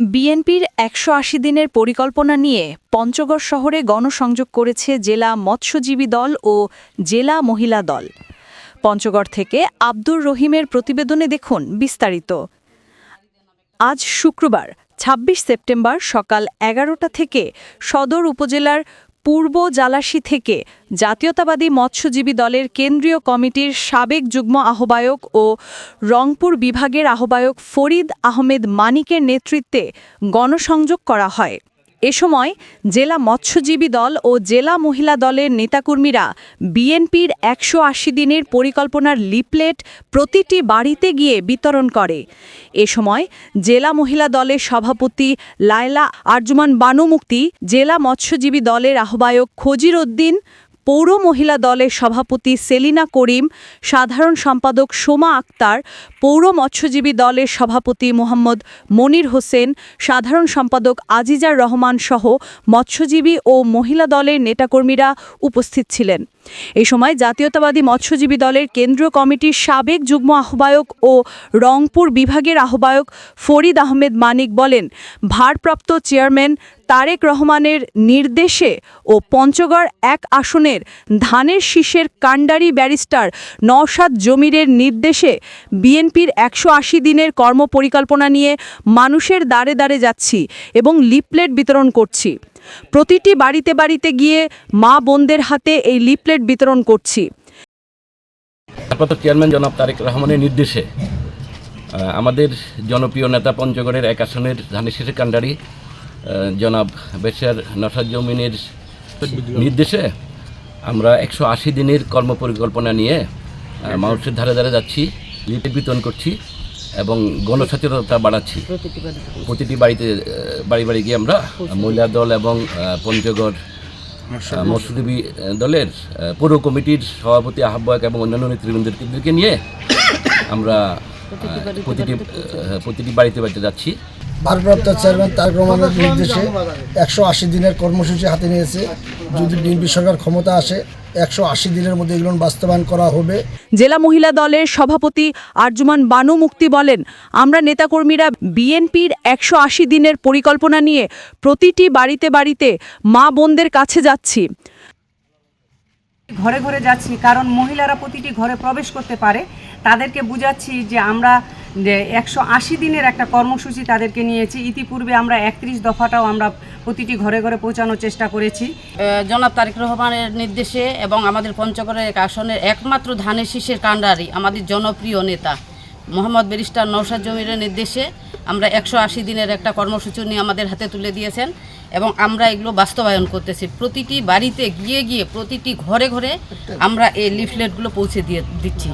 বিএনপির একশো আশি দিনের পরিকল্পনা নিয়ে পঞ্চগড় শহরে গণসংযোগ করেছে জেলা মৎস্যজীবী দল ও জেলা মহিলা দল। পঞ্চগড় থেকে আব্দুর রহিমের প্রতিবেদনে দেখুন বিস্তারিত। আজ শুক্রবার ২৬ সেপ্টেম্বর সকাল এগারোটা থেকে সদর উপজেলার পূর্ব জালাসি থেকে জাতীয়তাবাদী মৎস্যজীবী দলের কেন্দ্রীয় কমিটির সাবেক যুগ্ম আহ্বায়ক ও রংপুর বিভাগের আহ্বায়ক ফরিদ আহমেদ মানিকের নেতৃত্বে গণসংযোগ করা হয়। এ সময় জেলা মৎস্যজীবী দল ও জেলা মহিলা দলের নেতাকর্মীরা বিএনপির একশো আশি দিনের পরিকল্পনার লিপলেট প্রতিটি বাড়িতে গিয়ে বিতরণ করে। এ সময় জেলা মহিলা দলের সভাপতি লায়লা আরজুমান বানুমুক্তি জেলা মৎস্যজীবী দলের আহ্বায়ক খজির উদ্দিন পৌর মহিলা দলের সভাপতি সেলিনা করিম, সাধারণ সম্পাদক সোমা আক্তার, পৌর মৎস্যজীবী দলের সভাপতি মোহাম্মদ মনির হোসেন, সাধারণ সম্পাদক আজিজার রহমান সহ মৎস্যজীবী ও মহিলা দলের নেতাকর্মীরা উপস্থিত ছিলেন। এ সময় জাতীয়তাবাদী মৎস্যজীবী দলের কেন্দ্রীয় কমিটির সাবেক যুগ্ম আহ্বায়ক ও রংপুর বিভাগের আহ্বায়ক ফরিদ আহমেদ মানিক বলেন, ভারপ্রাপ্ত চেয়ারম্যান তারেক রহমানের নির্দেশে ও পঞ্চগড় এক আসনের ধানের শীষের কাণ্ডারি ব্যারিস্টার নওশাদ জমিরের নির্দেশে বিএনপির একশো আশি দিনের কর্মপরিকল্পনা নিয়ে মানুষের দ্বারে দ্বারে যাচ্ছি এবং লিপলেট বিতরণ করছি। প্রতিটি বাড়িতে বাড়িতে গিয়ে মা বোনদের হাতে এই লিপলেট বিতরণ করছি। ভারপ্রাপ্ত চেয়ারম্যান জনাব তারেক রহমানের নির্দেশে আমাদের জনপ্রিয় নেতা পঞ্চগড়ের এক আসনের ধানের শীষের কাণ্ডারি জনাব বেশার নসাদ জমিনের নির্দেশে আমরা একশো আশি দিনের কর্মপরিকল্পনা নিয়ে মানুষের ধারে ধারে যাচ্ছি লিপে বিতরণ করছি এবং গণসচেতনতা বাড়াচ্ছি। প্রতিটি বাড়িতে বাড়ি বাড়ি গিয়ে আমরা মহিলা দল এবং পঞ্চগড় মৎস্যজীবী। দলের পৌর কমিটির সভাপতি আহ্বায়ক এবং অন্যান্য নেতৃবৃন্দকে নিয়ে আমরা প্রতিটি প্রতিটি বাড়িতে বাড়িতে যাচ্ছি। ভারপ্রাপ্ত চেয়ারম্যান তারেক রহমানের নির্দেশে একশো আশি দিনের কর্মসূচি হাতে নিয়েছে। যদি বিএনপি সরকার ক্ষমতা আসে একশো আশি দিনের মধ্যে এগুলো বাস্তবায়ন করা হবে। জেলা মহিলা দলের সভাপতি আরজুমান বানু মুক্তি বলেন আমরা নেতাকর্মীরা বিএনপির একশো আশি দিনের পরিকল্পনা নিয়ে প্রতিটি বাড়িতে বাড়িতে মা বোনদের কাছে যাচ্ছি। ঘরে ঘরে যাচ্ছি কারণ মহিলারা প্রতিটি ঘরে প্রবেশ করতে পারে। তাদেরকে বুঝাচ্ছি যে আমরা একশো আশি দিনের একটা কর্মসূচি তাদেরকে নিয়েছি। ইতিপূর্বে আমরা একত্রিশ দফাটাও আমরা প্রতিটি ঘরে ঘরে পৌঁছানোর চেষ্টা করেছি। জনাব তারেক রহমানের নির্দেশে এবং আমাদের পঞ্চগড়ের এক আসনের একমাত্র ধানের শীষের কাণ্ডারি, আমাদের জনপ্রিয় নেতা, মোহাম্মদ বেরিস্টার নৌসাদ জমিরের নির্দেশে আমরা একশো আশি দিনের একটা কর্মসূচি নিয়ে আমাদের হাতে তুলে দিয়েছেন এবং আমরা এগুলো বাস্তবায়ন করতেছি। প্রতিটি বাড়িতে গিয়ে গিয়ে, প্রতিটি ঘরে ঘরে আমরা এই লিফলেটগুলো পৌঁছে দিয়ে দিচ্ছি।